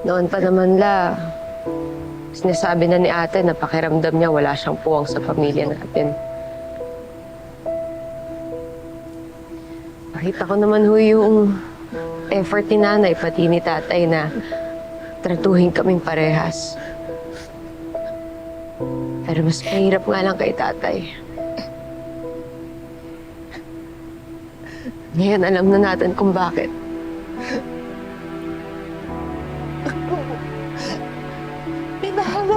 Noon pa naman la, sinasabi na ni ate na pakiramdam niya wala siyang puwang sa pamilya natin. Nakita ko naman ho yung effort ni nanay pati ni tatay na tratuhin kaming parehas. Pero mas mahirap nga lang kay tatay. Ngayon alam na natin kung bakit.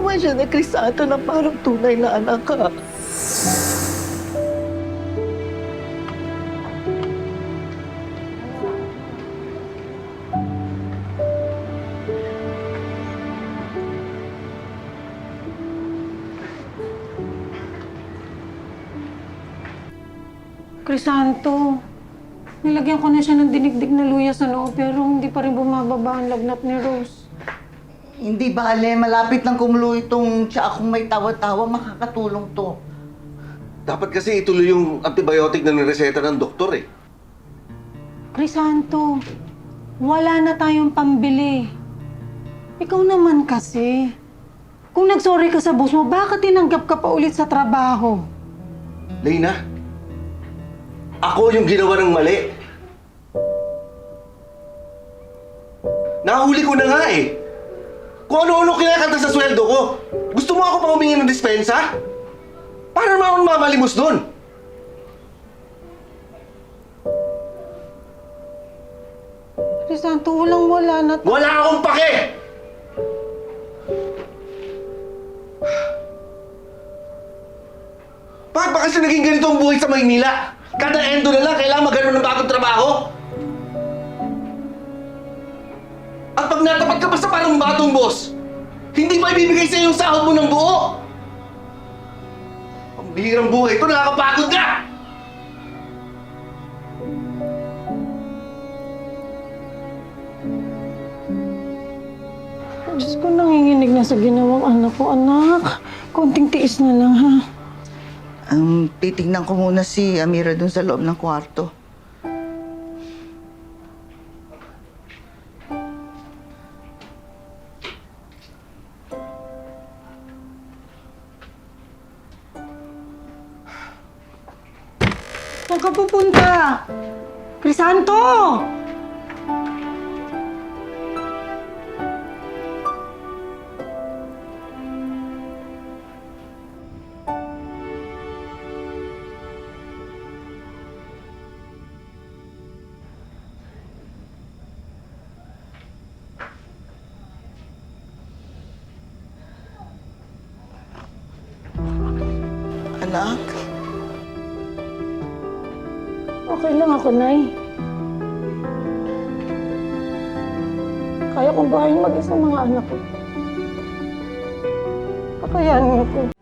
Naman siya ni Crisanto na parang tunay na anak ka. Crisanto, nilagyan ko na siya ng dinigdig na luya sa noo pero hindi pa rin bumababa ang lagnat ni Rose. Hindi bale, malapit lang kumulo itong siya akong may tawa-tawa, makakatulong to. Dapat kasi ituloy yung antibiotic na nireseta ng doktor eh. Crisanto, wala na tayong pambili. Ikaw naman kasi. Kung nagsorry ka sa boss mo, bakit tinanggap ka pa ulit sa trabaho? Lena, ako yung ginawa ng mali. Nahuli ko na nga eh. Kung ano-ano kinakanta sa sweldo ko. Gusto mo ako pa humingi ng dispensa? Paano naman ako mamalimos doon? Crisanto, walang wala na ta- Wala akong pake! Bakit ba kasi naging ganito ang buhay sa Maynila? Kada endo na lang, kailangan magkaroon ng bagong trabaho. At pag natapat ka pa sa parang batong boss, hindi ba ibibigay sa yung sahod mo ng buo? Ang bihirang buhay ito, nakakapagod na! Diyos ko, nanginginig na sa ginawang anak ko, anak. Konting tiis na lang, ha? Um, titignan ko muna si Amira dun sa loob ng kwarto. Saan ka pupunta? Crisanto! Anak, Okay lang ako, Nay. Kaya kong bahayin mag-isa mga anak ko. Kakayanin ko.